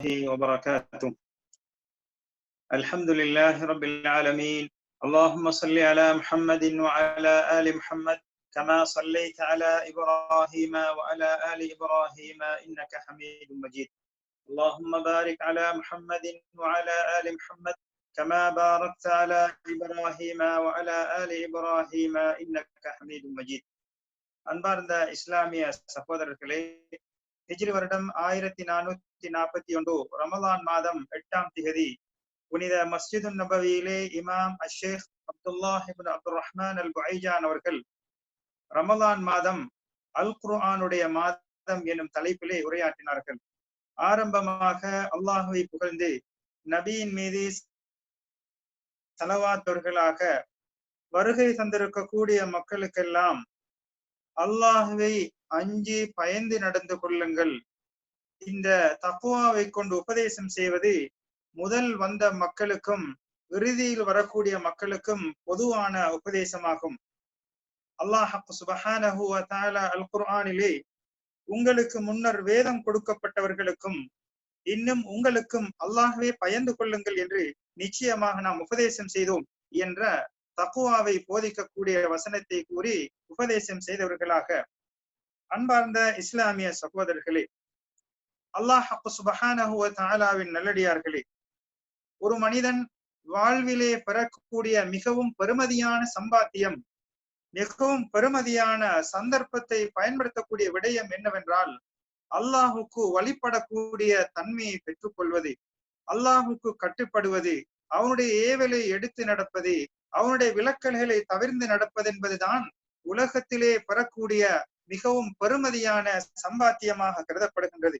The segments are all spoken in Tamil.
الله وبركاته. الحمد لله رب العالمين. اللهم صل على محمد وعلى آل محمد كما صليت على إبراهيم وعلى آل إبراهيم إنك حميد مجيد. اللهم بارك على محمد وعلى آل محمد كما باركت على إبراهيم وعلى آل إبراهيم إنك حميد مجيد. أنبارنا إسلامية سفودر ஹிஜ்ரி வருடம் ஆயிரத்தி நானூத்தி நாற்பத்தி ஒன்று ரமலான் மாதம் எட்டாம் திகதி. புனித மஸ்ஜிது நபவியிலே இமாம் அஷேக் Abdullah Abdul Rahman al Buayjan அவர்கள் ரமலான் மாதம் அல் குர்ஆனுடைய மாதம் எனும் தலைப்பிலே உரையாற்றினார்கள். ஆரம்பமாக அல்லாஹுவை புகழ்ந்து நபியின் மீது செலவாத்தவர்களாக வருகை தந்திருக்கக்கூடிய மக்களுக்கெல்லாம் அல்லாஹுவை அஞ்சு பயந்து நடந்து கொள்ளுங்கள். இந்த தக்குவாவை கொண்டு உபதேசம் செய்வது முதல் வந்த மக்களுக்கும் இறுதியில் வரக்கூடிய மக்களுக்கும் பொதுவான உபதேசமாகும். அல்லாஹ் சுபஹானஹு அல் குர்ஆனிலே உங்களுக்கு முன்னர் வேதம் கொடுக்கப்பட்டவர்களுக்கும் இன்னும் உங்களுக்கும் அல்லாஹவே பயந்து கொள்ளுங்கள் என்று நிச்சயமாக நாம் உபதேசம் செய்தோம் என்ற தக்குவாவை போதிக்கக்கூடிய வசனத்தை கூறி உபதேசம் செய்தவர்களாக அன்பார்ந்த இஸ்லாமிய சகோதரர்களே அல்லாஹ் சுபஹானஹுவ தாலாவின் நல்லடியார்களே ஒரு மனிதன் வாழ்விலே பெறக்கூடிய மிகவும் பெருமதியான சம்பாத்தியம் மிகவும் பெருமதியான சந்தர்ப்பத்தை பயன்படுத்தக்கூடிய விடயம் என்னவென்றால் அல்லாஹுக்கு வழிபடக்கூடிய தன்மையை பெற்றுக்கொள்வது அல்லாஹுக்கு கட்டுப்படுவது அவனுடைய ஏவலை எடுத்து நடப்பது அவனுடைய விளக்கல்களை தவிர்ந்து நடப்பது என்பதுதான் உலகத்திலே பெறக்கூடிய மிகவும் பெருமதியான சம்பாத்தியமாக கருதப்படுகின்றது.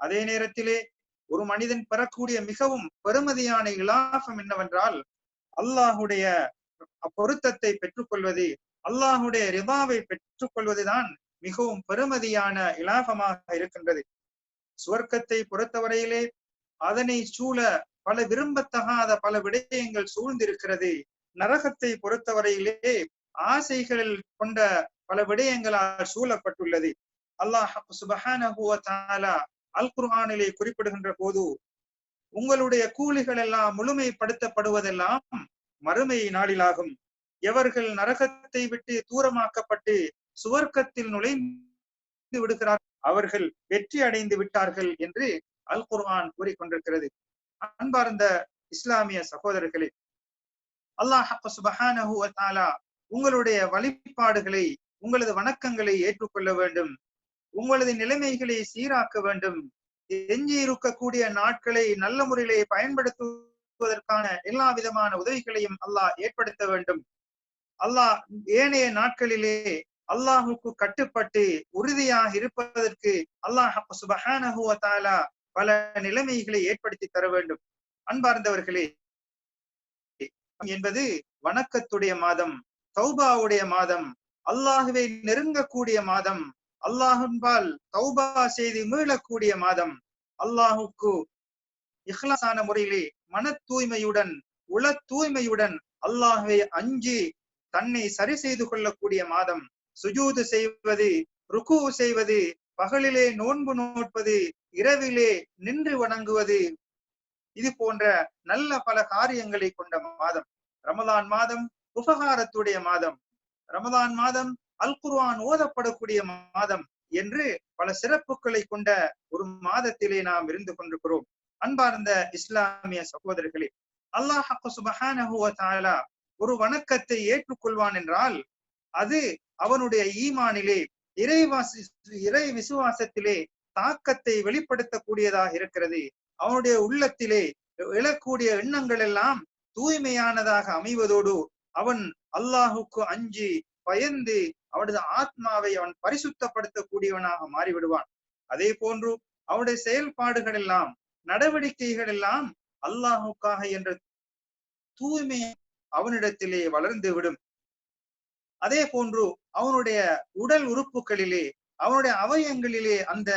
அதே நேரத்திலே ஒரு மனிதன் பெறக்கூடிய மிகவும் பெருமதியான இலாபம் என்னவென்றால் அல்லாஹுடைய பொருத்தத்தை பெற்றுக்கொள்வது அல்லாஹுடைய ரிபாவை பெற்றுக்கொள்வதுதான் மிகவும் பெருமதியான இலாபமாக இருக்கின்றது. சுவர்க்கத்தை பொறுத்தவரையிலே அதனை சூழ பல விரும்பத்தகாத பல விடயங்கள் சூழ்ந்திருக்கிறது. நரகத்தை பொறுத்தவரையிலே ஆசைகளில் கொண்ட பல விடயங்களால் சூழப்பட்டுள்ளது. அல்லாஹ் சுபஹான அல் குர்ஆனிலே குறிப்பிடுகின்ற போது உங்களுடைய கூலிகள் எல்லாம் முழுமைப்படுத்தப்படுவதெல்லாம் மறுமை நாளிலாகும். எவர்கள் நரகத்தை விட்டு தூரமாக்கப்பட்டு சுவர்க்கத்தில் நுழைந்து விடுகிறார் அவர்கள் வெற்றி அடைந்து விட்டார்கள் என்று அல் குர்ஆன் கூறிக்கொண்டிருக்கிறது. அன்பார்ந்த இஸ்லாமிய சகோதரர்களே அல்லாஹ் சுபஹானஹு தாலா உங்களுடைய வழிபாடுகளை உங்களது வணக்கங்களை ஏற்றுக்கொள்ள வேண்டும். உங்களது நிலைமைகளை சீராக்க வேண்டும். எஞ்சி இருக்கக்கூடிய நாட்களை நல்ல முறையிலே பயன்படுத்துவதற்கான எல்லா விதமான உதவிகளையும் அல்லாஹ் ஏற்படுத்த வேண்டும். அல்லாஹ் ஏனைய நாட்களிலே அல்லாஹுக்கு கட்டுப்பட்டு உறுதியாக இருப்பதற்கு அல்லாஹ் சுபஹானஹு தாலா பல நிலைமைகளை ஏற்படுத்தி தர வேண்டும். அன்பார்ந்தவர்களே என்பது வணக்கத்துடைய மாதம் தௌபாவுடைய மாதம் அல்லாஹுவை நெருங்கக்கூடிய மாதம். அல்லாஹுன்பால் தௌபா செய்து மீளக்கூடிய மாதம். அல்லாஹுக்கு இஹ்லாசான முறையிலே மன தூய்மையுடன் உள தூய்மையுடன் அல்லாஹுவை அஞ்சி தன்னை சரி செய்து கொள்ளக்கூடிய மாதம். சுஜூது செய்வது ருக்கு செய்வது பகலிலே நோன்பு நோட்பது இரவிலே நின்று வணங்குவது இது போன்ற நல்ல பல காரியங்களை கொண்ட மாதம். ரமதான் மாதம் உபகாரத்துடைய மாதம். ரமதான் மாதம் அல் குர்ஆன் ஓதப்படக்கூடிய மாதம் என்று பல சிறப்புகளை கொண்ட ஒரு மாதத்திலே நாம் இருந்து கொண்டிருக்கிறோம். அன்பார்ந்த இஸ்லாமிய சகோதரர்களே அல்லாஹ் சுபஹானா ஒரு வணக்கத்தை ஏற்றுக்கொள்வான் என்றால் அது அவனுடைய ஈமானிலே இறைவாசி இறை விசுவாசத்திலே தாக்கத்தை வெளிப்படுத்தக்கூடியதாக இருக்கிறது. அவனுடைய உள்ளத்திலே எழக்கூடிய எண்ணங்கள் எல்லாம் தூய்மையானதாக அமைவதோடு அவன் அல்லாஹுக்கு அஞ்சி பயந்து அவனது ஆத்மாவை அவன் பரிசுத்தப்படுத்தக்கூடியவனாக மாறிவிடுவான். அதே போன்று அவனுடைய செயல்பாடுகள் எல்லாம் நடவடிக்கைகள் எல்லாம் அல்லாஹுக்காக என்ற தூய்மை அவனிடத்திலே வளர்ந்து விடும் அதே போன்று அவனுடைய உடல் உறுப்புகளிலே அவனுடைய அவயங்களிலே அந்த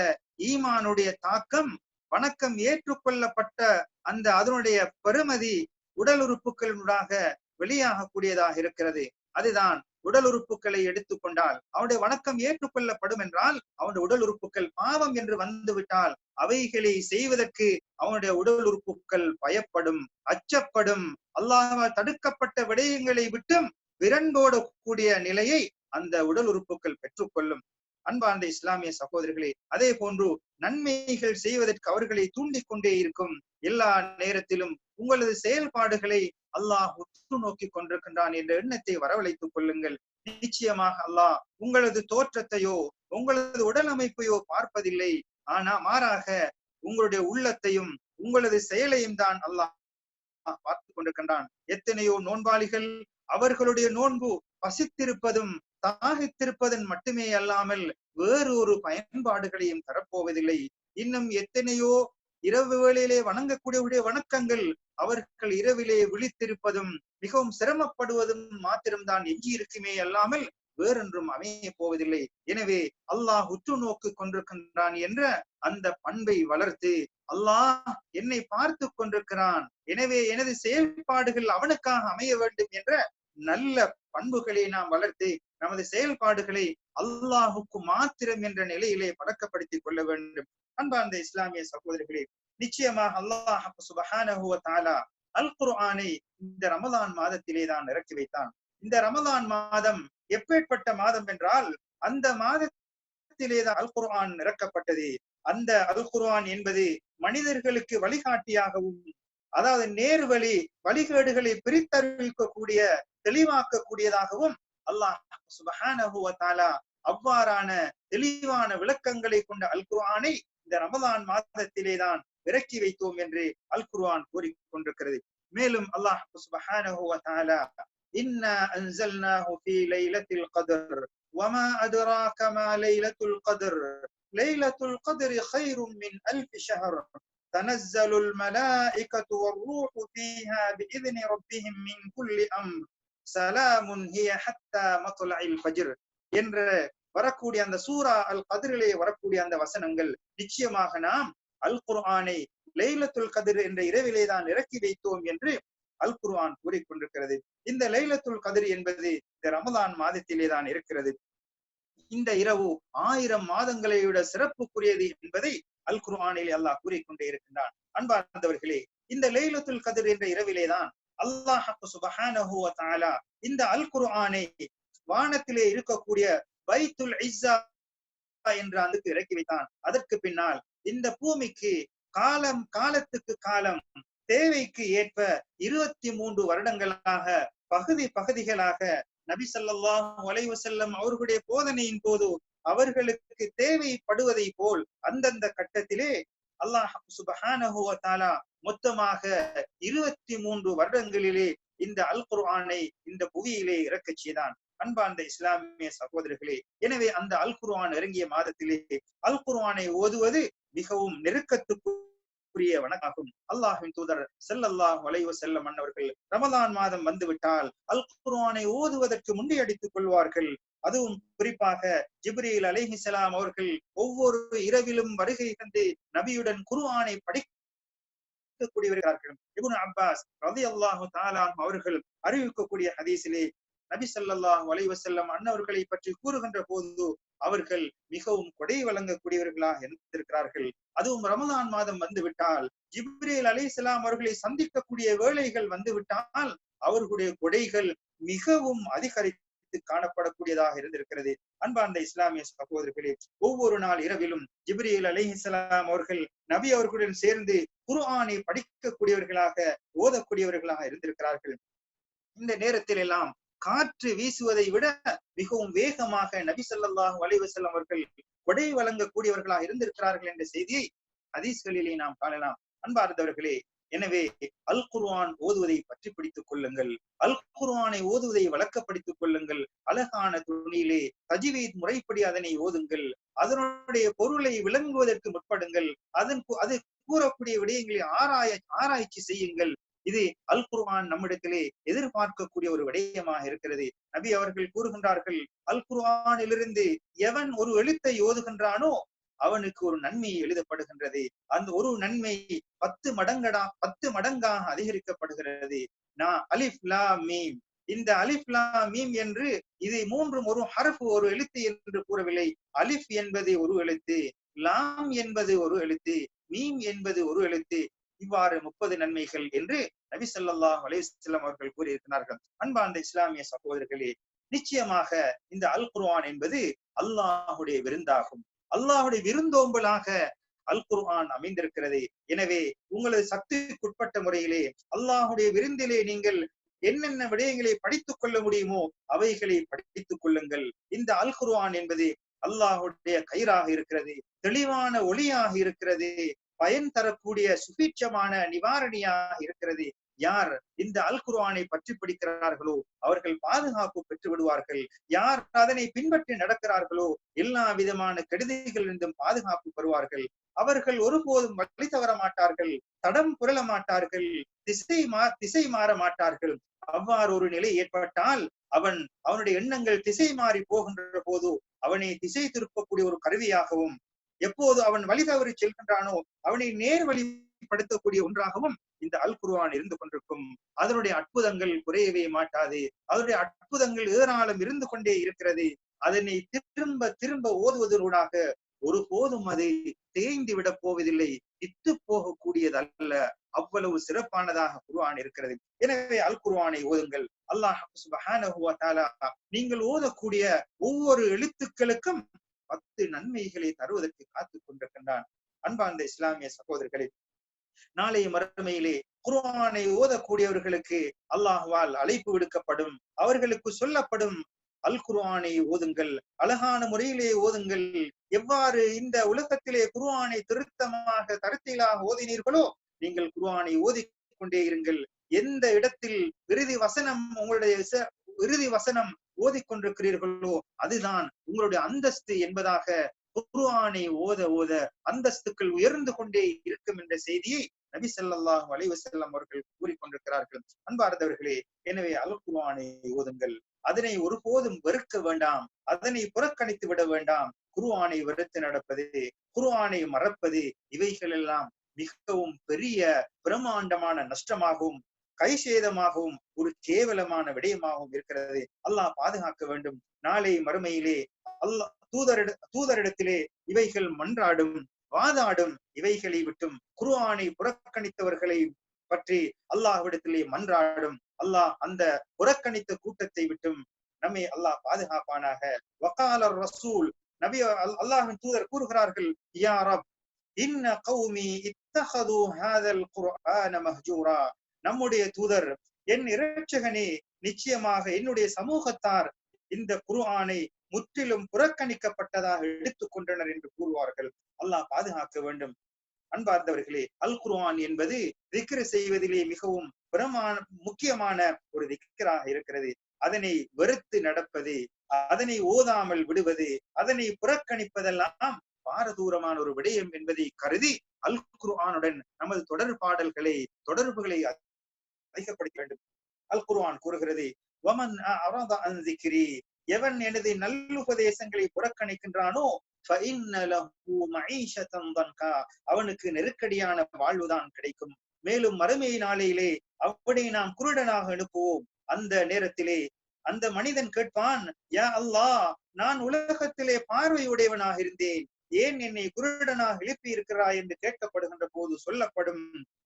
ஈமானுடைய தாக்கம் வணக்கம் ஏற்றுக்கொள்ளப்பட்ட அந்த அதனுடைய பெருமதி உடல் உறுப்புகளினூடாக வெளியாகக்கூடியதாக இருக்கிறது. அதுதான் உடல் உறுப்புகளை எடுத்துக்கொண்டால் அவனுடைய வணக்கம் ஏற்றுக்கொள்ளப்படும் என்றால் அவனுடைய உடல் உறுப்புகள் பாவம் என்று வந்துவிட்டால் அவைகளை செய்வதற்கு அவனுடைய உடல் உறுப்புகள் பயப்படும் அச்சப்படும். அல்லாஹால் தடுக்கப்பட்ட விடயங்களை விட்டும் விரண்டோட கூடிய நிலையை அந்த உடல் உறுப்புகள் பெற்றுக்கொள்ளும். அன்பார்ந்த இஸ்லாமிய சகோதரர்களே அதே போன்று நன்மைகள் செய்வதற்கு அவர்களை தூண்டிக் கொண்டே இருக்கும். எல்லா நேரத்திலும் உங்களது செயல்பாடுகளை அல்லாஹ் உற்று நோக்கி கொண்டிருக்கின்றான் என்ற எண்ணத்தை வரவழைத்துக் கொள்ளுங்கள். நிச்சயமாக அல்லாஹ் உங்களது தோற்றத்தையோ உங்களது உடல் அமைப்பையோ பார்ப்பதில்லை. ஆனா மாறாக உங்களுடைய உள்ளத்தையும் உங்களது செயலையும் தான் அல்லாஹ் பார்த்து கொண்டிருக்கின்றான். எத்தனையோ நோன்பாளிகள் அவர்களுடைய நோன்பு பசித்திருப்பதும் தாகித்திருப்பதன் மட்டுமே அல்லாமல் வேறு ஒரு பயன்பாடுகளையும் தரப்போவதில்லை. இன்னும் எத்தனையோ இரவு வேளையிலே வணங்கக்கூடிய வணக்கங்கள் அவர்கள் இரவிலே விழித்திருப்பதும் மிகவும் சிரமப்படுவதும் மாத்திரம்தான் எஞ்சி இருக்குமே அல்லாமல் வேறொன்றும் அமைய போவதில்லை. எனவே அல்லாஹ் உற்று நோக்கு கொண்டிருக்கின்றான் என்ற அந்த பண்பை வளர்த்து அல்லாஹ் என்னை பார்த்து கொண்டிருக்கிறான். எனவே எனது செயல்பாடுகள் அவனுக்காக அமைய வேண்டும் என்ற நல்ல பண்புகளை நாம் வளர்த்து நமது செயல்பாடுகளை அல்லாஹுக்கு மாத்திரம் என்ற நிலையிலே பழக்கப்படுத்திக் கொள்ள வேண்டும். அன்பார்ந்த இஸ்லாமிய சகோதரிகளே நிச்சயமாக அல்லாஹ் சுபஹானஹு தாலா அல் குர்ஆனை இந்த ரமலான் மாதத்திலே தான் இறக்கி வைத்தான். இந்த ரமலான் மாதம் எப்பேற்பட்ட மாதம் என்றால் அந்த மாதத்திலே தான் அல் குர்ஆன் இறக்கப்பட்டது. அந்த அல் குர்ஆன் என்பது மனிதர்களுக்கு வழிகாட்டியாகவும் அதாவது நேர் வழி வழிகேடுகளை பிரித்தறிவிக்கக்கூடிய தெளிவாக்கக்கூடியதாகவும் அல்லாஹ் சுபஹானஹு தாலா அவ்வாறான தெளிவான விளக்கங்களை கொண்ட அல் குர்ஆனை இந்த ரமலான் மாதத்திலே தான் இறக்கி வைத்தோம் என்று அல் குர்ஆன் கூறிக்கொண்டிருக்கிறது மேலும் அல்லாஹ் சுபஹானஹு தஆலா இன்னா அன்சல்னாஹு ஃபீ லைலத்தில் கத்ர் وما أدراك ما ليلة القدر ليلة القدر خير من ألف شهر تنزل الملائكة والروح فيها بإذن ربهم من كل أمر سلام هي حتى مطلع الفجر என்ற வரக்கூடிய அந்த சூரா அல் கதிரிலே வரக்கூடிய அந்த வசனங்கள் நிச்சயமாக நாம் அல் குர்ஆனை லைலத்துல் கதிர் என்ற இரவிலே தான் இறக்கி வைத்தோம் என்று அல் குர்ஆன் கூறிக்கொண்டிருக்கிறது. இந்த லைலத்துல் கதிர் என்பது இந்த ரமதான் மாதத்திலே தான் இருக்கிறது. இந்த இரவு ஆயிரம் மாதங்களை விட சிறப்புக்குரியது என்பதை அல் குர்ஆனில் அல்லாஹ் கூறிக்கொண்டே இருக்கின்றான். அன்பார்ந்தவர்களே இந்த லைலத்துல் கதிர் என்ற இரவிலே தான் அல்லாஹ் சுபஹானஹு வ தஆலா இந்த அல் குர்ஆனை வானத்திலே இருக்கக்கூடிய பைத்துல் இஸ்ஸா என்ற அதுக்கு இறக்கி வைத்தான். அதற்கு பின்னால் இந்த பூமிக்கு காலம் காலத்துக்கு காலம் தேவைக்கு ஏற்ப இருபத்தி மூன்று வருடங்களாக பகுதி பகுதிகளாக நபி ஸல்லல்லாஹு அலைஹி வஸல்லம் அவர்களுடைய போதனையின் போது அவர்களுக்கு தேவைப்படுவதை போல் அந்தந்த கட்டத்திலே அல்லாஹ் சுபஹானஹு மொத்தமாக இருபத்தி மூன்று வருடங்களிலே இந்த அல் குர்ஆனை இந்த புவியிலே இறக்கச் செய்தான். அன்பார்ந்த இஸ்லாமிய சகோதரர்களே எனவே அந்த அல் குர்ஆன் இறங்கிய மாதத்திலே அல் குர்ஆனை ஓதுவது மிகவும் நெருக்கத்துக்குரிய வணக்காகும் அல்லாஹின் தூதர் செல்லல்லாஹ் வளைவு செல்ல மன்னவர்கள் ரமலான் மாதம் வந்துவிட்டால் அல் குர்ஆனை ஓதுவதற்கு முண்டியடித்துக் கொள்வார்கள். அதுவும் குறிப்பாக ஜிப்ரீல் அலைஹிசலாம் அவர்கள் ஒவ்வொரு இரவிலும் வருகை தந்து நபியுடன் குர்ஆனை படிக்கக்கூடியவர்கள் இபுன் அப்பாஸ் ரதி அல்லாஹு தாலாம் அவர்கள் அறிவிக்கக்கூடிய ஹதீஸிலே நபி ஸல்லல்லாஹு அலைஹி வஸல்லம் அன்னவர்களை பற்றி கூறுகின்ற போது அவர்கள் மிகவும் கொடை வழங்கக்கூடியவர்களாக இருந்திருக்கிறார்கள். அதுவும் ரமதான் மாதம் வந்துவிட்டால் ஜிப்ரேல் அலைஹிஸ்ஸலாம் அவர்களை சந்திக்கக்கூடிய வேலைகள் வந்துவிட்டால் அவர்களுடைய கொடைகள் மிகவும் அதிகரித்து காணப்படக்கூடியதாக இருந்திருக்கிறது. அன்பார்ந்த இஸ்லாமிய சகோதரர்களே ஒவ்வொரு நாள் இரவிலும் ஜிப்ரீல் அலைஹிஸ்ஸலாம் அவர்கள் நபி அவர்களுடன் சேர்ந்து குர்ஆனை படிக்கக்கூடியவர்களாக ஓதக்கூடியவர்களாக இருந்திருக்கிறார்கள். இந்த நேரத்தில் எல்லாம் காற்று வீசுவதை விட மிகவும் வேகமாக நபி ஸல்லல்லாஹு அலைஹி அவர்கள் கொடை வழங்கக்கூடியவர்களாக இருந்திருக்கிறார்கள் என்ற செய்தியை ஹதீஸ்களிலே நாம் காணலாம். அன்பார்ந்தவர்களே எனவே அல் குர்வான் ஓதுவதை பற்றி பிடித்துக் கொள்ளுங்கள். அல் குர்வானை ஓதுவதை வழக்கப்படுத்திக் கொள்ளுங்கள். அழகான துணியிலே தஜிவீத் முறைப்படி அதனை ஓதுங்கள். அதனுடைய பொருளை விளங்குவதற்கு முற்படுங்கள். அதன் அது கூறக்கூடிய விடயங்களை ஆராய ஆராய்ச்சி செய்யுங்கள். இது அல் குர்ஆன் நம்மிடத்திலே எதிர்பார்க்கக்கூடிய ஒரு விடயமாக இருக்கிறது. நபி அவர்கள் கூறுகின்றார்கள் அல் குர்ஆனிலிருந்து எவன் ஒரு எழுத்தை ஓதுகின்றானோ அவனுக்கு ஒரு நன்மை எழுதப்படுகின்றது. அந்த ஒரு நன்மை பத்து மடங்கடா பத்து மடங்காக அதிகரிக்கப்படுகிறது. நான் அலிஃப் லா மீம். இந்த அலிஃப் லா மீம் என்று இது மூன்றும் ஒரு ஹரஃப் ஒரு எழுத்து என்று கூறவில்லை. அலிஃப் என்பது ஒரு எழுத்து லாம் என்பது ஒரு எழுத்து மீம் என்பது ஒரு எழுத்து இவ்வாறு முப்பது நன்மைகள் என்று நபி ஸல்லல்லாஹு அலிசல்லாம் அவர்கள் கூறியிருக்கிறார்கள். அன்பார்ந்த இஸ்லாமிய சகோதரர்களே நிச்சயமாக இந்த அல் குர்ஆன் என்பது அல்லாஹுடைய விருந்தாகும். அல்லாஹுடைய விருந்தோம்பலாக அல் குர்ஆன் அமைந்திருக்கிறது. எனவே உங்களது சக்திக்குட்பட்ட முறையிலே அல்லாஹுடைய விருந்திலே நீங்கள் என்னென்ன விடயங்களை படித்துக் கொள்ள முடியுமோ அவைகளை படித்துக் கொள்ளுங்கள். இந்த அல் குர்ஆன் என்பது அல்லாஹுடைய கயிறாக இருக்கிறது தெளிவான ஒளியாக இருக்கிறது. பயன் தரக்கூடிய சுபீட்சமான நிவாரணியா இருக்கிறது. யார் இந்த அல் குர்ஆனை பற்றி படிக்கிறார்களோ அவர்கள் பாதுகாப்பு பெற்று விடுவார்கள். யார் அதனை பின்பற்றி நடக்கிறார்களோ எல்லா விதமான கெடுதிகளிலிருந்தும் பாதுகாப்பு பெறுவார்கள். அவர்கள் ஒருபோதும் வழி தவற மாட்டார்கள் தடம் புரள மாட்டார்கள் திசை மா திசை மாற மாட்டார்கள். அவ்வாறு ஒரு நிலை ஏற்பட்டால் அவன் அவனுடைய எண்ணங்கள் திசை மாறி போகின்ற போது அவனை திசை திருப்பக்கூடிய ஒரு கருவியாகவும் எப்போது அவன் வழி தவறி செல்கின்றானோ அவனை நேர் வழிப்படுத்தக்கூடிய ஒன்றாகவும் இந்த அல் குருவான் இருந்து கொண்டிருக்கும். அதனுடைய அற்புதங்கள் குறையவே மாட்டாது. அதனுடைய அற்புதங்கள் ஏராளம் இருந்து கொண்டே இருக்கிறது. அதனை திரும்ப திரும்ப ஓதுவதனூடாக ஒருபோதும் அது தேய்ந்து விட போவதில்லை. இத்து போகக்கூடியது அல்ல அவ்வளவு சிறப்பானதாக குருவான் இருக்கிறது. எனவே அல் குருவானை ஓதுங்கள். அல்லாஹ் நீங்கள் ஓதக்கூடிய ஒவ்வொரு எழுத்துக்களுக்கும் பத்து நன்மைகளை தருவதற்கு காத்துக் கொண்டிருக்கின்றான் அன்பார்ந்த இஸ்லாமிய சகோதரர்களே. நாளைய மறுமையிலே குர்ஆனை ஓதக்கூடியவர்களுக்கு அல்லாஹ்வால் அழைப்பு விடுக்கப்படும். அவர்களுக்கு சொல்லப்படும் அல் குர்ஆனை ஓதுங்கள் அழகான முறையிலே ஓதுங்கள். எவ்வாறு இந்த உலகத்திலே குர்ஆனை திருத்தமாக தரத்திலாக ஓதினீர்களோ நீங்கள் குர்ஆனை ஓதிக் கொண்டே இருங்கள். எந்த இடத்தில் இறுதி வசனம் உங்களுடைய இறுதி வசனம் ஓதிக்கொண்டிருக்கிறீர்களோ அதுதான் உங்களுடைய அந்தஸ்து என்பதாக குர்ஆனை ஓத ஓத அந்தஸ்துக்கள் உயர்ந்து கொண்டே இருக்கும் என்ற செய்தியை நபி செல்லல்லாஹ் அலைஹி வஸல்லம் அவர்கள் கூறிக்கொண்டிருக்கிறார்கள். அன்பார்ந்தவர்களே எனவே அல் குர்ஆனை ஓதுங்கள். அதனை ஒருபோதும் வெறுக்க வேண்டாம். அதனை புறக்கணித்து விட வேண்டாம். குருவானை வெறுத்து நடப்பது குருவானை மறப்பது இவைகள் எல்லாம் மிகவும் பெரிய பிரம்மாண்டமான நஷ்டமாகவும் கைசேதமாகவும் ஒரு கேவலமான விடயமாகவும் இருக்கிறது. அல்லாஹ் பாதுகாக்க வேண்டும். நாளை மறுமையிலே அல்லாஹ் தூதரிட தூதரிடத்திலே இவைகள் மன்றாடும் வாதாடும் இவைகளை விட்டும் குருவானை புறக்கணித்தவர்களை பற்றி அல்லாஹ்விடத்திலே மன்றாடும். அல்லாஹ் அந்த புறக்கணித்த கூட்டத்தை விட்டும் நம்மை அல்லாஹ் பாதுகாப்பானாக. வக்காலர் ரசூல் நபி அல்- தூதர் கூறுகிறார்கள் யா ரப் இன்ன கௌமி இத்தஹது ஹாதல் குர்ஆன மஹ்ஜூரா. நம்முடைய தூதர் என் இரட்சகனே நிச்சயமாக என்னுடைய சமூகத்தார் இந்த குர்ஆனை முற்றிலும் புறக்கணிக்கப்பட்டதாக எடுத்துக்கொண்டனர் என்று கூறுவார்கள். அல்லாஹ் பாதுகாக்க வேண்டும். அன்பார்ந்தவர்களே அல் குர்ஆன் என்பது திக்ரு செய்வதிலே மிகவும் பிரமான முக்கியமான ஒரு விக்கிராக இருக்கிறது. அதனை வெறுத்து நடப்பது அதனை ஓதாமல் விடுவது அதனை புறக்கணிப்பதெல்லாம் பாரதூரமான ஒரு விடயம் என்பதை கருதி அல் குர்ஆனுடன் நமது தொடர்பாடல்களை தொடர்புகளை அதிகப்படுத்த வேண்டும். அல் குருவான் கூறுகிறது வமன் எவன் எனது நல்லுபதேசங்களை புறக்கணிக்கின்றானோ அவனுக்கு நெருக்கடியான வாழ்வுதான் கிடைக்கும். மேலும் மறுமைய நாளையிலே அப்படி நாம் குருடனாக அனுப்புவோம். அந்த நேரத்திலே அந்த மனிதன் கேட்பான் யா அல்லா நான் உலகத்திலே பார்வையுடையவனாக இருந்தேன். ஏன் என்னை குருடனாக எழுப்பி இருக்கிறாய் என்று கேட்கப்படுகின்ற போது சொல்லப்படும்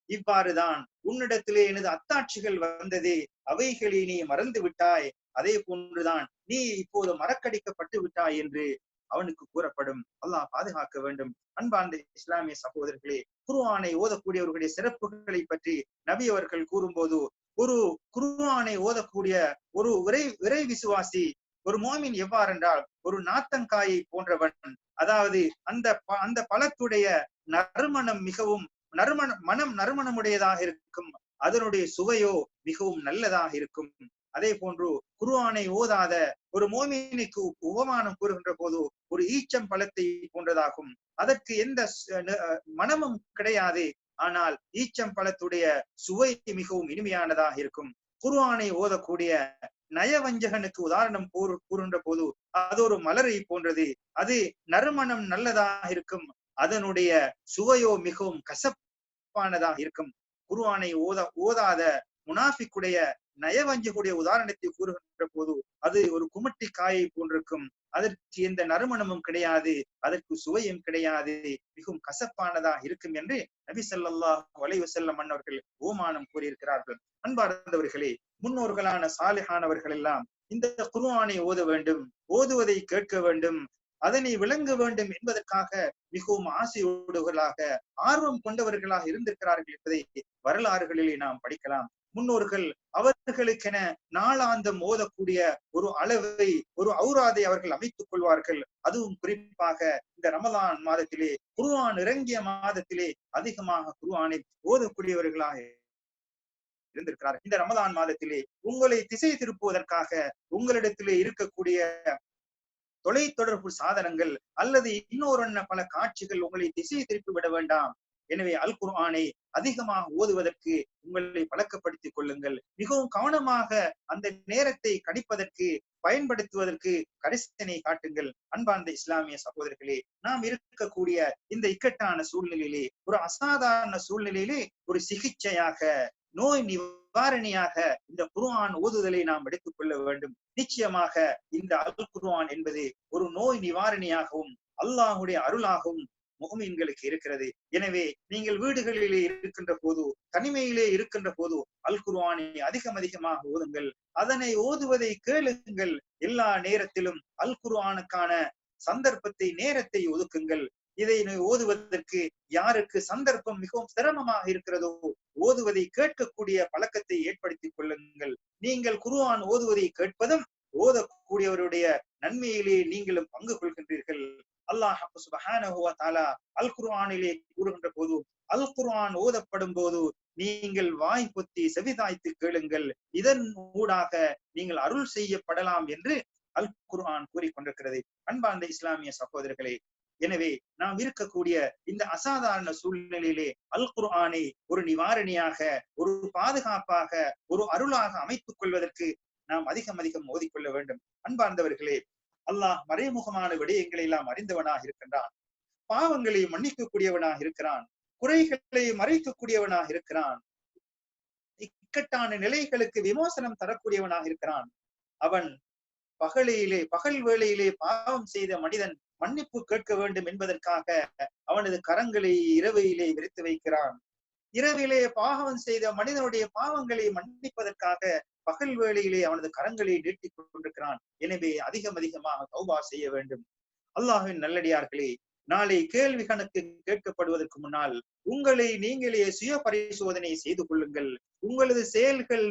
இவ்வாறுதான் உன்னிடத்திலே எனது அத்தாட்சிகள் வந்தது அவைகளை நீ மறந்து விட்டாய். அதே போன்றுதான் நீ இப்போது மறக்கடிக்கப்பட்டு விட்டாய் என்று அவனுக்கு கூறப்படும். அல்லாஹ் பாதுகாக்க வேண்டும். அன்பார்ந்த இஸ்லாமிய சகோதரர்களே குருவானை ஓதக்கூடியவர்களுடைய சிறப்புகளை பற்றி நபி அவர்கள் கூறும்போது ஒரு குருவானை ஓதக்கூடிய ஒரு விரை விரை விசுவாசி ஒரு மோமின் எவ்வாறென்றால் ஒரு நாத்தங்காயை போன்றவன். அதாவது அந்த ப- அந்த பழத்துடைய நறுமணம் மிகவும் நறுமண மனம் நறுமணமுடையதாக இருக்கும். அதனுடைய சுவையோ மிகவும் நல்லதாக இருக்கும். அதே போன்று குருவானை ஓதாத ஒரு மோமினுக்கு உபமானம் கூறுகின்ற போது ஒரு ஈச்சம் பழத்தை போன்றதாகும். அதற்கு எந்த மனமும் கிடையாது. ஆனால் ஈச்சம் பழத்துடைய சுவை மிகவும் இனிமையானதாக இருக்கும். குருவானை ஓதக்கூடிய நயவஞ்சகனுக்கு உதாரணம் கூறு கூறுகின்ற போது அது ஒரு மலரை போன்றது. அது நறுமணம் நல்லதாக இருக்கும். அதனுடைய சுவையோ மிகவும் கசப்பானதாக இருக்கும். குருவானை ஓத ஓதாத முனாஃபிக்குடைய நயவஞ்சக்கூடிய உதாரணத்தை கூறுகின்ற போது அது ஒரு குமட்டி காயை போன்றிருக்கும். அதற்கு எந்த நறுமணமும் கிடையாது. அதற்கு சுவையும் கிடையாது. மிகவும் கசப்பானதா இருக்கும் என்று நபி சல்லா அலைஹி வஸல்லம் மன்னர்கள் ஓமானம் கூறியிருக்கிறார்கள். அன்பார்ந்தவர்களே முன்னோர்களான சாலிஹானவர்கள் எல்லாம் இந்த குருவானை ஓத வேண்டும் ஓதுவதை கேட்க வேண்டும் அதனை விளங்க வேண்டும் என்பதற்காக மிகவும் ஆசையோடுகளாக ஆர்வம் கொண்டவர்களாக இருந்திருக்கிறார்கள் என்பதை வரலாறுகளிலே நாம் படிக்கலாம். முன்னோர்கள் அவர்களுக்கென நாளாந்தம் ஓதக்கூடிய ஒரு அளவை ஒரு ஔராதை அவர்கள் அமைத்துக் கொள்வார்கள். அதுவும் குறிப்பாக இந்த ரமலான் மாதத்திலே குருவான் இறங்கிய மாதத்திலே அதிகமாக குருவானை ஓதக்கூடியவர்களாக இருந்திருக்கிறார் இந்த ரமதான் மாதத்திலே உங்களை திசை திருப்புவதற்காக உங்களிடத்திலே இருக்கக்கூடிய தொலைத்தொடர்பு சாதனங்கள் அல்லது இன்னொரு பல காட்சிகள் உங்களை திசை திருப்பி விட வேண்டாம். எனவே அல் குர்ஆனை அதிகமாக ஓதுவதற்கு உங்களை பழக்கப்படுத்திக் கொள்ளுங்கள். மிகவும் கவனமாக அந்த நேரத்தை கணிப்பதற்கு பயன்படுத்துவதற்கு கரிசனை காட்டுங்கள். அன்பார்ந்த இஸ்லாமிய சகோதரர்களே நாம் இருக்கக்கூடிய இந்த இக்கட்டான சூழ்நிலையிலே ஒரு அசாதாரண சூழ்நிலையிலே ஒரு சிகிச்சையாக நோய் நிவாரணியாக இந்த குருவான் ஓதுதலை நாம் எடுத்துக் கொள்ள வேண்டும். நிச்சயமாக இந்த அல் குருவான் என்பது ஒரு நோய் நிவாரணியாகவும் அல்லாஹுடைய அருளாகவும் முகமீன்களுக்கு இருக்கிறது. எனவே நீங்கள் வீடுகளிலே இருக்கின்ற போது தனிமையிலே இருக்கின்ற போது அல் குருவானை அதிகம் அதிகமாக ஓதுங்கள். அதனை ஓதுவதை கேளுங்கள். எல்லா நேரத்திலும் அல் குருவானுக்கான சந்தர்ப்பத்தை நேரத்தை ஒதுக்குங்கள். இதை ஓதுவதற்கு யாருக்கு சந்தர்ப்பம் மிகவும் சிரமமாக இருக்கிறதோ ஓதுவதை கேட்கக்கூடிய பழக்கத்தை ஏற்படுத்திக் கொள்ளுங்கள். நீங்கள் குருவான் ஓதுவதை கேட்பதும் ஓதக்கூடியவருடைய நன்மையிலே நீங்களும் பங்கு கொள்கின்றீர்கள். அல்லாஹ் தாலா அல் குர்ஆனிலே கூறுகின்ற போது அல் குர்ஆன் ஓதப்படும் போது நீங்கள் வாய் பொத்தி செவிதாய்த்து கேளுங்கள். இதன் ஊடாக நீங்கள் அருள் செய்யப்படலாம் என்று அல் குர்ஆன் கூறிக்கொண்டிருக்கிறது அன்பார்ந்த இஸ்லாமிய சகோதரர்களே எனவே நாம் இருக்கக்கூடிய இந்த அசாதாரண சூழ்நிலையிலே அல் குர்ஆனை ஒரு நிவாரணியாக ஒரு பாதுகாப்பாக ஒரு அருளாக அமைத்துக் கொள்வதற்கு நாம் அதிகம் அதிகம் ஓதிக்கொள்ள வேண்டும். அன்பார்ந்தவர்களே அல்லாஹ் மறைமுகமான விடயங்களை எல்லாம் அறிந்தவனாக இருக்கின்றான். பாவங்களை மன்னிக்கக்கூடியவனாக இருக்கிறான். குறைகளை மறைக்கக்கூடியவனாக இருக்கிறான். இக்கட்டான நிலைகளுக்கு விமோசனம் தரக்கூடியவனாக இருக்கிறான். அவன் பகலிலே பகல் வேளையிலே பாவம் செய்த மனிதன் மன்னிப்பு கேட்க வேண்டும் என்பதற்காக அவனது கரங்களை இரவையிலே விரித்து வைக்கிறான். இரவிலே பாவம் செய்த மனிதனுடைய பாவங்களை மன்னிப்பதற்காக பகல் வேளையிலே அவனது கரங்களை நீட்டிக் கொண்டிருக்கிறான். எனவே அதிகம் அதிகமாக கௌபா செய்ய வேண்டும். அல்லாஹின் நல்லடியார்களே நாளை கேள்வி கணக்கு கேட்கப்படுவதற்கு முன்னால் உங்களை நீங்களே சுய பரிசோதனை செய்து கொள்ளுங்கள். உங்களது செயல்கள்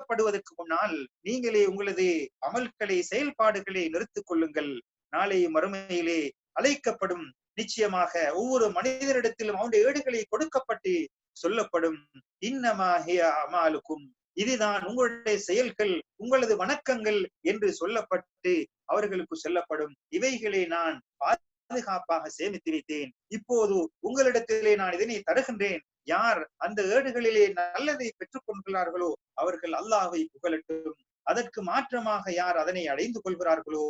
நிறுக்கப்படுவதற்கு முன்னால் நீங்களே உங்களது அமல்களை செயல்பாடுகளை நிறுத்திக் கொள்ளுங்கள். நாளை மறுமையிலே அழைக்கப்படும் நிச்சயமாக ஒவ்வொரு மனிதரிடத்திலும் அவனுடைய ஏடுகளை கொடுக்கப்பட்டு சொல்லப்படும். இன்னமாகிய அமாலுக்கும். இதுதான் உங்களுடைய செயல்கள் உங்களது வணக்கங்கள் என்று சொல்லப்பட்டு அவர்களுக்கு சொல்லப்படும். இவைகளை நான் பாதுகாப்பாக சேமித்து வைத்தேன். இப்போது உங்களிடத்திலே நான் இதனை தருகின்றேன். யார் அந்த ஏடுகளிலே நல்லதை பெற்றுக் கொள்கிறார்களோ அவர்கள் அல்லாஹை புகழட்டும். அதற்கு மாற்றமாக யார் அதனை அடைந்து கொள்கிறார்களோ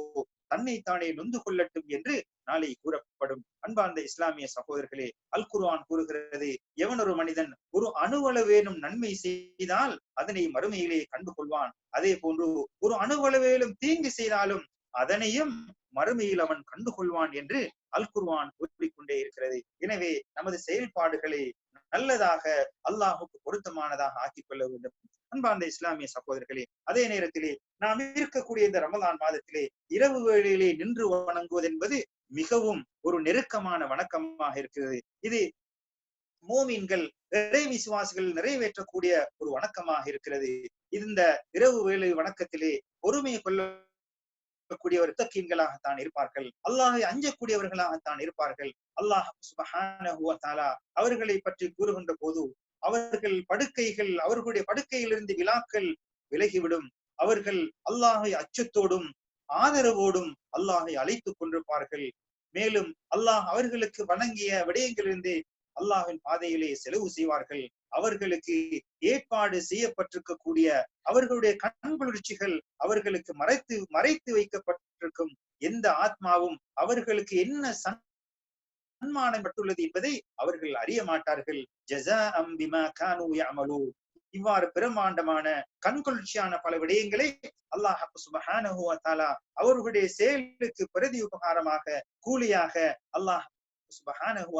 தன்னை தானே நொந்து கொள்ளட்டும் என்று நாளை கூறப்படும். அன்பார்ந்த இஸ்லாமிய சகோதரர்களே அல் குர்ஆன் கூறுகிறது எவன் ஒரு மனிதன் ஒரு அணுவளவேனும் நன்மை செய்தால் அதனை மறுமையிலே கண்டு கொள்வான். அதே போன்று ஒரு அணுவளவேலும் தீங்கு செய்தாலும் அதனையும் மறுமையில் அவன் கண்டு கொள்வான் என்று அல் குர்வான் கூறிக்கொண்டே இருக்கிறது. எனவே நமது செயல்பாடுகளை நல்லதாக அல்லாஹுக்கு பொருத்தமானதாக ஆக்கிக் கொள்ள வேண்டும். அன்பார்ந்த இஸ்லாமிய சகோதரர்களே அதே நேரத்திலே நாம் இருக்கக்கூடிய இந்த ரமலான் மாதத்திலே இரவு வேளையிலே நின்று வணங்குவது என்பது மிகவும் ஒரு நெருக்கமான வணக்கமாக இருக்கிறது. இது மோமீன்கள் இறை விசுவாசிகள் நிறைவேற்றக்கூடிய ஒரு வணக்கமாக இருக்கிறது. இந்த இரவு வேலை வணக்கத்திலே பொறுமை கொள்ள கூடியவர் தக்கீன்களாகத்தான் இருப்பார்கள். அல்லாஹை அஞ்சக்கூடியவர்களாகத்தான் இருப்பார்கள். அல்லாஹ் சுபஹான அவர்களை பற்றி கூறுகின்ற போது அவர்கள் படுக்கைகள் அவர்களுடைய படுக்கையிலிருந்து விழாக்கள் விலகிவிடும். அவர்கள் அல்லாஹை அச்சத்தோடும் ஆதரவோடும் அல்லாஹை அழைத்துக் கொண்டிருப்பார்கள். மேலும் அல்லாஹ் அவர்களுக்கு வணங்கிய விடயங்களிலிருந்து அல்லாஹின் பாதையிலே செலவு செய்வார்கள். அவர்களுக்கு ஏற்பாடு செய்யப்பட்டிருக்கக்கூடிய அவர்களுடைய கண்குளிர்ச்சிகள் அவர்களுக்கு மறைத்து மறைத்து வைக்கப்பட்டிருக்கும் எந்த ஆத்மாவும் அவர்களுக்கு என்ன சன்மானம் பட்டுள்ளது என்பதை அவர்கள் அறிய மாட்டார்கள். ஜசா அம்பிமா கானு யஅமலு. இவ்வாறு பிரம்மாண்டமான கண்குளிர்ச்சியான பல விடயங்களை அல்லாஹ் அவர்களுடைய செயலுக்கு பிரதி உபகாரமாக கூலியாக அல்லாஹ் சுபஹானஹு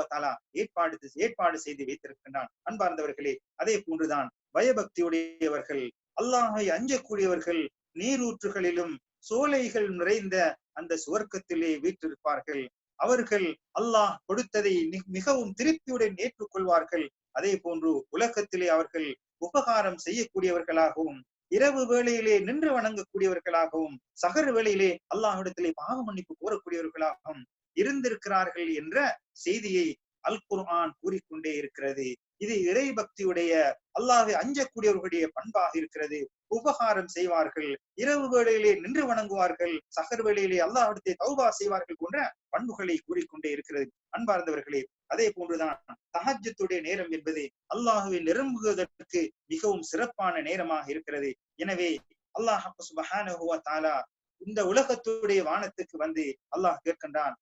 ஏற்பாடு ஏற்பாடு செய்து வைத்திருக்கின்றான். அன்பார்ந்தவர்களே அதே போன்றுதான் பயபக்தியுடையவர்கள் அல்லாஹை அஞ்சக்கூடியவர்கள் நீரூற்றுகளிலும் சோலைகள் நிறைந்த அந்த சுவர்க்கத்திலே வீற்றிருப்பார்கள். அவர்கள் அல்லாஹ் கொடுத்ததை மிகவும் திருப்தியுடன் ஏற்றுக்கொள்வார்கள். அதே போன்று உலகத்திலே அவர்கள் உபகாரம் செய்யக்கூடியவர்களாகவும் இரவு வேளையிலே நின்று வணங்கக்கூடியவர்களாகவும் சகர் வேளையிலே அல்லாஹிடத்திலே பாவ மன்னிப்பு கோரக்கூடியவர்களாகவும் இருந்திருக்கிறார்கள் என்ற செய்தியை அல் குர்ஆன் கூறிக்கொண்டே இருக்கிறது. இது இறை பக்தியுடைய அல்லாஹை அஞ்சக்கூடியவர்களுடைய பண்பாக இருக்கிறது. உபகாரம் செய்வார்கள் இரவு வேளையிலே நின்று வணங்குவார்கள் சகர் வேளையிலே அல்லாஹ்விடத்தை தௌபா செய்வார்கள் போன்ற பண்புகளை கூறிக்கொண்டே இருக்கிறது. அன்பார்ந்தவர்களே அதே போன்றுதான் தஹஜ்ஜத்துடைய நேரம் என்பது அல்லாஹுவை நிரம்புவதற்கு மிகவும் சிறப்பான நேரமாக இருக்கிறது. எனவே அல்லாஹ் சுபஹானுவா தாலா இந்த உலகத்துடைய வானத்துக்கு வந்து அல்லாஹ் கேட்கின்றான்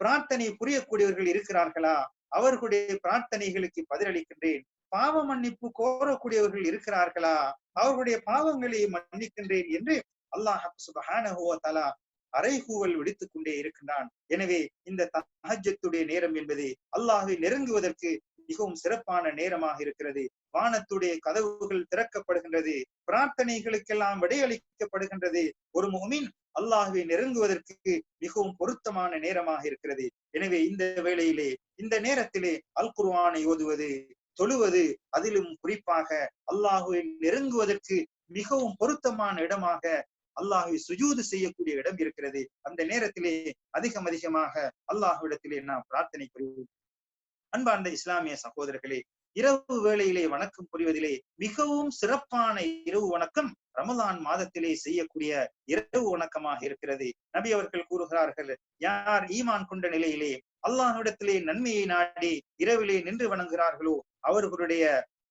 பிரார்த்தனை புரியக்கூடியவர்கள் இருக்கிறார்களா? அவர்களுடைய பிரார்த்தனைகளுக்கு பதிலளிக்கின்றேன். பாவ மன்னிப்பு கோரக்கூடியவர்கள் இருக்கிறார்களா? அவர்களுடைய பாவங்களை மன்னிக்கின்றேன் என்று அல்லாஹ் சுபஹானஹு தலா தஆலா விடுத்துக் கொண்டே இருக்கின்றான். எனவே இந்த தஹஜத்துடைய நேரம் என்பது அல்லாஹை நெருங்குவதற்கு மிகவும் சிறப்பான நேரமாக இருக்கிறது. வானத்துடைய கதவுகள் திறக்கப்படுகின்றது பிரார்த்தனைகளுக்கெல்லாம் விடையளிக்கப்படுகின்றது. ஒரு முகமின் அல்லாஹுவை நெருங்குவதற்கு மிகவும் பொருத்தமான நேரமாக இருக்கிறது. எனவே இந்த வேளையிலே இந்த நேரத்திலே அல் குர்வானை ஓதுவது தொழுவது அதிலும் குறிப்பாக அல்லாஹுவை நெருங்குவதற்கு மிகவும் பொருத்தமான இடமாக அல்லாஹை சுஜூது செய்யக்கூடிய இடம் இருக்கிறது. அந்த நேரத்திலே அதிகம் அதிகமாக அல்லாஹுவிடத்திலே நாம் பிரார்த்தனை புரிவோம். அன்பார்ந்த இஸ்லாமிய சகோதரர்களே இரவு வேளையிலே வணக்கம் புரிவதிலே மிகவும் சிறப்பான இரவு வணக்கம் ரமதான் மாதத்திலே செய்யக்கூடிய இரவு வணக்கமாக இருக்கிறது. நபி அவர்கள் கூறுகிறார்கள் யார் ஈமான் கொண்ட நிலையிலே அல்லாஹ்விடத்திலே நன்மையை நாடி இரவிலே நின்று வணங்குகிறார்களோ அவர்களுடைய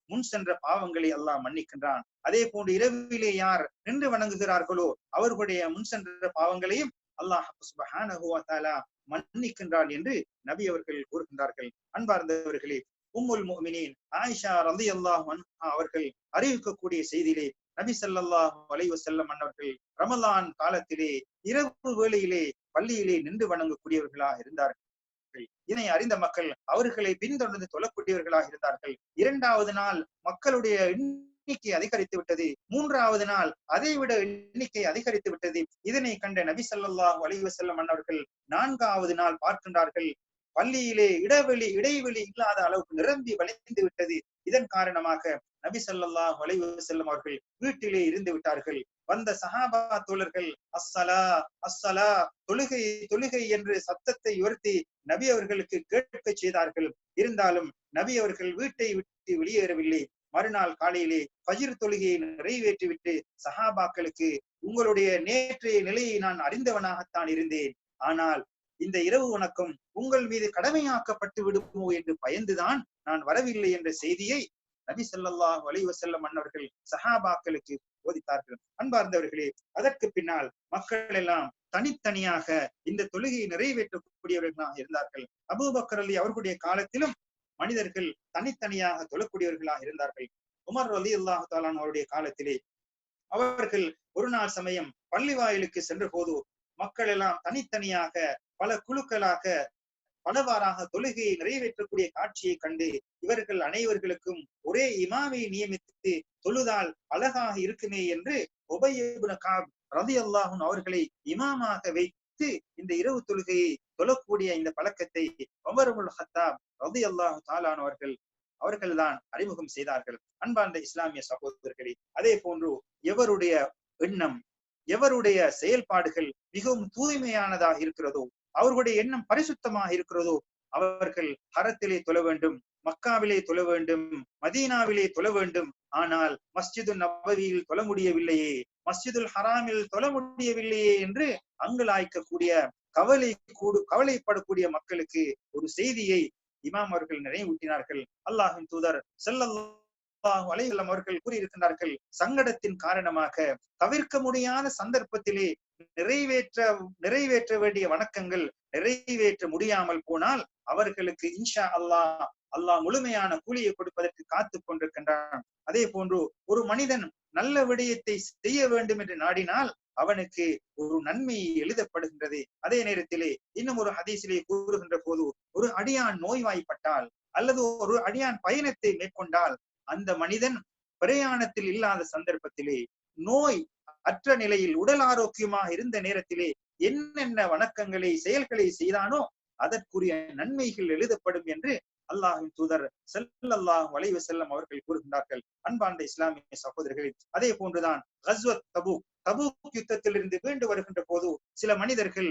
முன் சென்ற பாவங்களை அல்லாஹ் மன்னிக்கின்றான். அதே போன்று இரவிலே யார் நின்று வணங்குகிறார்களோ அவர்களுடைய முன் சென்ற பாவங்களையும் அல்லாஹ் மன்னிக்கின்றான் என்று நபி அவர்கள் கூறுகின்றார்கள். அன்பார்ந்தவர்களே உம்முல் முஃமினீன் ஆயிஷா ரந்தி அன்ஹா அவர்கள் அறிவிக்கக்கூடிய செய்தியிலே நபி சல்லாஹ் வலைவு செல்லம் அவர்கள் ரமலான் காலத்திலே இரவு வேளையிலே பள்ளியிலே நின்று வணங்கக்கூடியவர்களாக இருந்தார்கள். இதனை அறிந்த மக்கள் அவர்களை பின்தொடர்ந்து தொழக்கூடியவர்களாக இருந்தார்கள். இரண்டாவது நாள் மக்களுடைய எண்ணிக்கை அதிகரித்து விட்டது. மூன்றாவது நாள் அதைவிட எண்ணிக்கை அதிகரித்து விட்டது. இதனை கண்ட நபி ஸல்லல்லாஹு அலைஹி வஸல்லம் அன்னவர்கள் நான்காவது நாள் பார்க்கின்றார்கள். பள்ளியிலே இடைவெளி இடைவெளி இல்லாத அளவுக்கு நிரம்பி வளைந்து விட்டது. இதன் காரணமாக நபி ஸல்லல்லாஹு வளைவு செல்லும் அவர்கள் வீட்டிலே இருந்து விட்டார்கள். வந்த சஹாபா தோழர்கள் அஸ்ஸலா அஸ்ஸலா தொழுகை தொழுகை என்று சத்தத்தை உயர்த்தி நபி அவர்களுக்கு கேட்க செய்தார்கள். இருந்தாலும் நபி அவர்கள் வீட்டை விட்டு வெளியேறவில்லை. மறுநாள் காலையிலே பஜிர் தொழுகையை நிறைவேற்றிவிட்டு சஹாபாக்களுக்கு உங்களுடைய நேற்றைய நிலையை நான் அறிந்தவனாகத்தான் இருந்தேன். ஆனால் இந்த இரவு வணக்கம் உங்கள் மீது கடமையாக்கப்பட்டு விடுமோ என்று பயந்துதான் நான் வரவில்லை என்ற செய்தியை நபி ஸல்லல்லாஹு அலைஹி வஸல்லம் அன்னவர்கள் சஹாபாக்களுக்கு போதித்தார்கள். அன்பார்ந்தவர்களே அதற்கு பின்னால் மக்கள் எல்லாம் தனித்தனியாக இந்த தொழுகையை நிறைவேற்றக்கூடியவர்களாக இருந்தார்கள். அபூபக்கர் அலி அவர்களுடைய காலத்திலும் மனிதர்கள் தனித்தனியாக தொழக்கூடியவர்களாக இருந்தார்கள். உமர் அலி அல்லாஹு தாலான் அவருடைய காலத்திலே அவர்கள் ஒரு நாள் சமயம் பள்ளி வாயிலுக்கு சென்ற போது மக்கள் எல்லாம் தனித்தனியாக பல குழுக்களாக பலவாறாக தொழுகையை நிறைவேற்றக்கூடிய காட்சியை கண்டு இவர்கள் அனைவர்களுக்கும் ஒரே இமாமை நியமித்து தொழுதால் அழகாக இருக்குமே என்று உபயபுன காப் ரதி அல்லாஹும் அவர்களை இமாமாக வைத்து இந்த இரவு தொழுகையை தொழக்கூடிய இந்த பழக்கத்தை உமருல் ஹத்தாப் ரதி அல்லாஹு தாலான் அவர்கள் அவர்கள்தான் அறிமுகம் செய்தார்கள். அன்பார்ந்த இஸ்லாமிய சகோதரர்களே அதே போன்று எவருடைய எண்ணம் எவருடைய செயல்பாடுகள் மிகவும் தூய்மையானதாக இருக்கிறதோ அவர்களுடைய எண்ணம் பரிசுத்தமாக இருக்கிறதோ அவர்கள் ஹரத்திலே தொழ வேண்டும் மக்காவிலே தொழ வேண்டும் மதீனாவிலே தொழ வேண்டும். ஆனால் மஸ்ஜிது நபவியில் தொழ முடியவில்லையே மஸ்ஜிதுல் ஹராமில் தொழ முடியவில்லையே என்று அங்கலாய்க்கக்கூடிய கவலை கூடு கவலைப்படக்கூடிய மக்களுக்கு ஒரு செய்தியை இமாம் அவர்கள் நினைவூட்டினார்கள். அல்லாஹின் தூதர் செல்லல்லாஹு அலைவல்லம் அவர்கள் கூறியிருக்கின்றார்கள் சங்கடத்தின் காரணமாக தவிர்க்க முடியாத சந்தர்ப்பத்திலே நிறைவேற்ற நிறைவேற்ற வேண்டிய வணக்கங்கள் நிறைவேற்ற முடியாமல் போனால் அவர்களுக்கு இன்ஷா அல்லாஹ் அல்லாஹ் முழுமையான கூலியை கொடுப்பதற்கு காத்து கொண்டிருக்கின்றான். அதே போன்று ஒரு மனிதன் நல்ல விடயத்தை செய்ய வேண்டும் என்று நாடினால் அவனுக்கு ஒரு நன்மை எழுதப்படுகின்றது. அதே நேரத்திலே இன்னும் ஒரு ஹதீசிலே கூறுகின்ற போது ஒரு அடியான் நோய்வாய்ப்பட்டால் அல்லது ஒரு அடியான் பயணத்தை மேற்கொண்டால் அந்த மனிதன் பிரயாணத்தில் இல்லாத சந்தர்ப்பத்திலே நோய் அற்ற நிலையில் உடல் ஆரோக்கியமாக இருந்த நேரத்திலே என்னென்ன வணக்கங்களை செயல்களை செய்தானோ அதற்குரிய நன்மைகள் எழுதப்படும் என்று அல்லாஹின் தூதர் செல்லல்லாஹ் வளைவு செல்லம் அவர்கள் கூறுகின்றார்கள். அன்பார்ந்த இஸ்லாமிய சகோதரர்களே அதே போன்றுதான் ஹஸ்வத் தபு தபூக் யுத்தத்திலிருந்து மீண்டு வருகின்ற போது சில மனிதர்கள்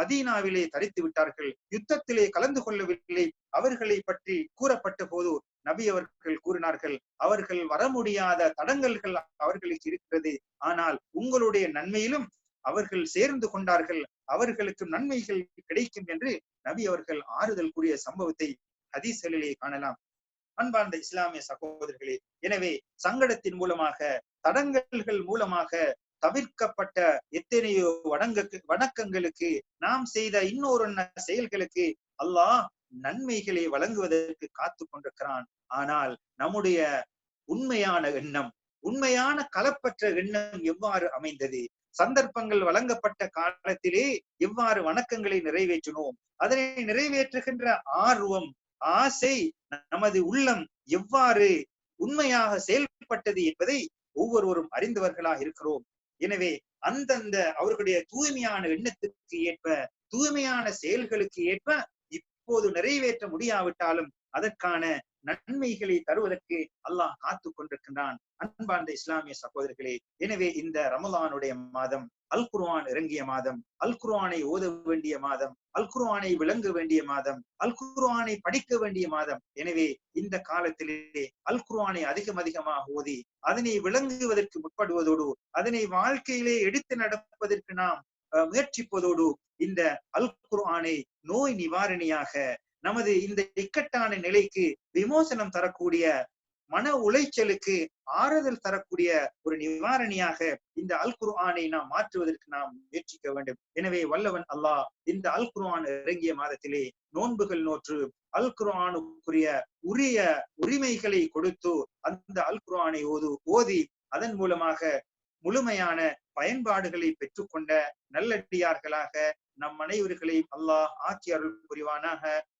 மதீனாவிலே தரித்து விட்டார்கள். யுத்தத்திலே கலந்து கொள்ளவில்லை. அவர்களை பற்றி கூறப்பட்ட போது நபி அவர்கள் கூறினார்கள் அவர்கள் வர முடியாத தடங்கல்கள் அவர்களுக்கு இருக்கிறது. ஆனால் உங்களுடைய நன்மையிலும் அவர்கள் சேர்ந்து கொண்டார்கள். அவர்களுக்கு நன்மைகள் கிடைக்கும் என்று நபி அவர்கள் ஆறுதல் கூறிய சம்பவத்தை ஹதீசலிலே காணலாம். அன்பார்ந்த இஸ்லாமிய சகோதரர்களே எனவே சங்கடத்தின் மூலமாக தடங்கல்கள் மூலமாக தவிர்க்கப்பட்ட எத்தனையோ வணங்க வணக்கங்களுக்கு நாம் செய்த இன்னொரு செயல்களுக்கு அல்லாஹ் நன்மைகளை வழங்குவதற்கு காத்து கொண்டிருக்கிறான் ஆனால் நம்முடைய உண்மையான எண்ணம் உண்மையான கலப்பற்ற எண்ணம் எவ்வாறு அமைந்தது? சந்தர்ப்பங்கள் வழங்கப்பட்ட காலத்திலே எவ்வாறு வணக்கங்களை நிறைவேற்றினோம்? அதனை நிறைவேற்றுகின்ற ஆர்வம் ஆசை நமது உள்ளம் எவ்வாறு உண்மையாக செயல்பட்டது என்பதை ஒவ்வொருவரும் அறிந்தவர்களாக இருக்கிறோம். எனவே அந்தந்த அவர்களுடைய தூய்மையான எண்ணத்துக்கு ஏற்ப தூய்மையான செயல்களுக்கு ஏற்ப இப்போது நிறைவேற்ற முடியாவிட்டாலும் அதற்கான நன்மைகளை தருவதற்கு அல்லாஹ் காத்து கொண்டிருக்கின்றான். அன்பார்ந்த இஸ்லாமிய சகோதரர்களே எனவே இந்த ரமலானுடைய மாதம் அல் குர்ஆன் இறங்கிய மாதம் அல் குர்ஆனை ஓத வேண்டிய மாதம் அல் குர்ஆனை விளங்க வேண்டிய மாதம் அல் குர்ஆனை படிக்க வேண்டிய மாதம். எனவே இந்த காலத்திலே அல் குர்ஆனை அதிகம் அதிகமாக ஓதி அதனை விளங்குவதற்கு முற்படுவதோடு அதனை வாழ்க்கையிலே எடுத்து நடப்பதற்கு நாம் முயற்சிப்பதோடு இந்த அல் குர்ஆனை நோய் நிவாரணியாக நமது இந்த இக்கட்டான நிலைக்கு விமோசனம் தரக்கூடிய மன உளைச்சலுக்கு ஆறுதல் தரக்கூடிய ஒரு நிவாரணியாக இந்த அல் குர்ஆனை நாம் மாற்றுவதற்கு நாம் முயற்சிக்க வேண்டும். எனவே வல்லவன் அல்லாஹ் இந்த அல் குர்ஆன் இறங்கிய மாதத்திலே நோன்புகள் நோற்று அல் குர்ஆனுக்குரிய உரிய உரிமைகளை கொடுத்து அந்த அல் குர்ஆனை ஓது ஓதி அதன் மூலமாக முழுமையான பயன்பாடுகளை பெற்றுக்கொண்ட நல்லடியார்களாக நம் அனைவர்களையும் அல்லாஹ் ஆக்கி அருள் புரிவானாக.